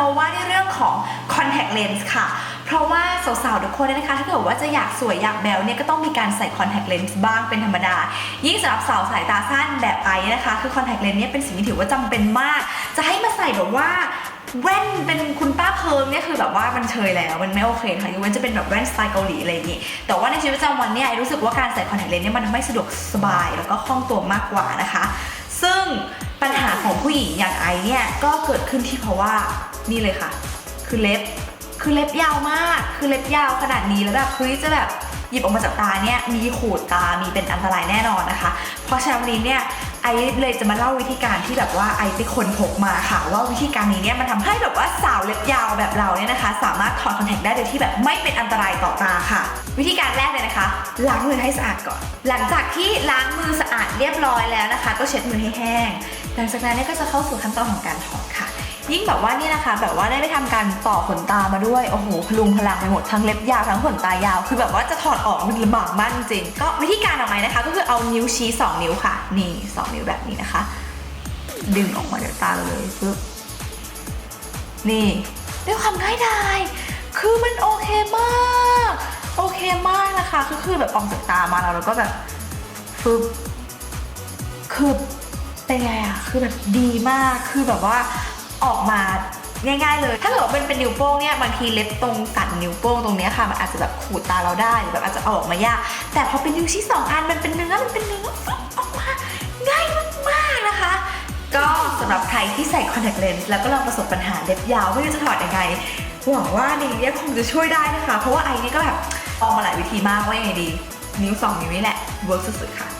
ราว่าในเรื่องของ contact lens ค่ะ เพราะว่าสาวๆทุกคนเนี่ยนะคะ ถ้าเกิดว่าจะอยากสวยอยากแบวเนี่ยก็ต้องมีการใส่ contact lens บ้างเป็นธรรมดา ยิ่งสำหรับสาวสายตาสั้นแบบไอซ์นะคะ คือ contact lens เนี่ยเป็นสิ่งที่ถือว่าจำเป็นมาก จะให้มาใส่แบบว่าแว่นเป็นคุณป้าเพิงเนี่ยคือแบบว่ามันเชยแล้วมันไม่โอเคค่ะยกเว้นจะเป็นแบบแว่นสไตล์เกาหลีอะไรอย่างงี้แต่ว่าในชีวิตประจำวันเนี่ยไอรู้สึกว่าการใส่คอนแทคเลนส์เนี่ยมันทำให้สะดวกสบายแล้วก็คล่องตัวมากกว่านะคะ ผู้หญิงอย่างไอเนี่ยก็เกิดขึ้นที่เพราะว่านี่เลยค่ะ คือเล็บคือเล็บยาวมาก คือเล็บยาวขนาดนี้แล้วแบบเฮ้ยจะแบบหยิบออกมาจากตาเนี่ยมีขูดตา มีเป็นอันตรายแน่นอนนะคะ เพราะฉะนั้นวันนี้เนี่ยไอเลยจะมาเล่าวิธีการที่แบบว่าไอไปค้นพบมาค่ะ ว่าวิธีการนี้เนี่ยมันทำให้แบบว่าสาวเล็บยาวแบบเราเนี่ยนะคะ สามารถถอดคอนแทคได้โดยที่แบบไม่เป็นอันตรายต่อตาค่ะ วิธีการแรกเลยนะคะล้างมือให้สะอาดก่อน หลังจากที่ล้างมือสะอาดเรียบร้อยแล้วนะคะ ก็เช็ดมือให้แห้ง หลังจากนั้นเนี่ยก็จะเข้าสู่ขั้นตอนของการถอดค่ะ ยิ่งแบบว่าเนี่ยนะคะ แบบว่าได้ไปทำการต่อขนตามาด้วยโอ้โหพลุงพลังไปหมดทั้งเล็บยาวทั้งขนตายาว คือแบบว่าจะถอดออกมันลำบากมากจริงก็วิธีการออกมานะคะ ก็คือเอานิ้วชี้ 2 นิ้วค่ะ นี่2นิ้วแบบนี้นะคะ ดึงออกมาจากตาเลยปึ๊บนี่ด้วยความง่ายดายคือมันโอเคมากโอเคมากนะคะก็คือแบบออกจากตามาแล้วเราก็แบบฟึบคือ เป็นไงอะคือแบบดีมากคือแบบว่าออกมาง่ายๆเลย ถ้าเกิดว่าเป็นเป็นนิ้วโป้งเนี่ยบางทีเล็บตรงสันนิ้วโป้งตรงเนี้ยค่ะมันอาจจะแบบขูดตาเราได้หรือแบบอาจจะเอาออกมายาก แต่พอเป็นนิ้วชี้สองอันมันเป็นเนื้อมันเป็นเนื้อออกมาง่ายมากๆนะคะ ก็สำหรับใครที่ใส่ contact lens แล้วก็ลองประสบปัญหาเล็บยาวไม่รู้จะถอดยังไงหวังว่านี้เนี่ยคงจะช่วยได้นะคะ เพราะว่าไอเนี่ก็แบบลองมาหลายวิธีมากว่ายังไงดี นิ้ว2นิ้วนี่แหละเวิร์กสุดๆค่ะ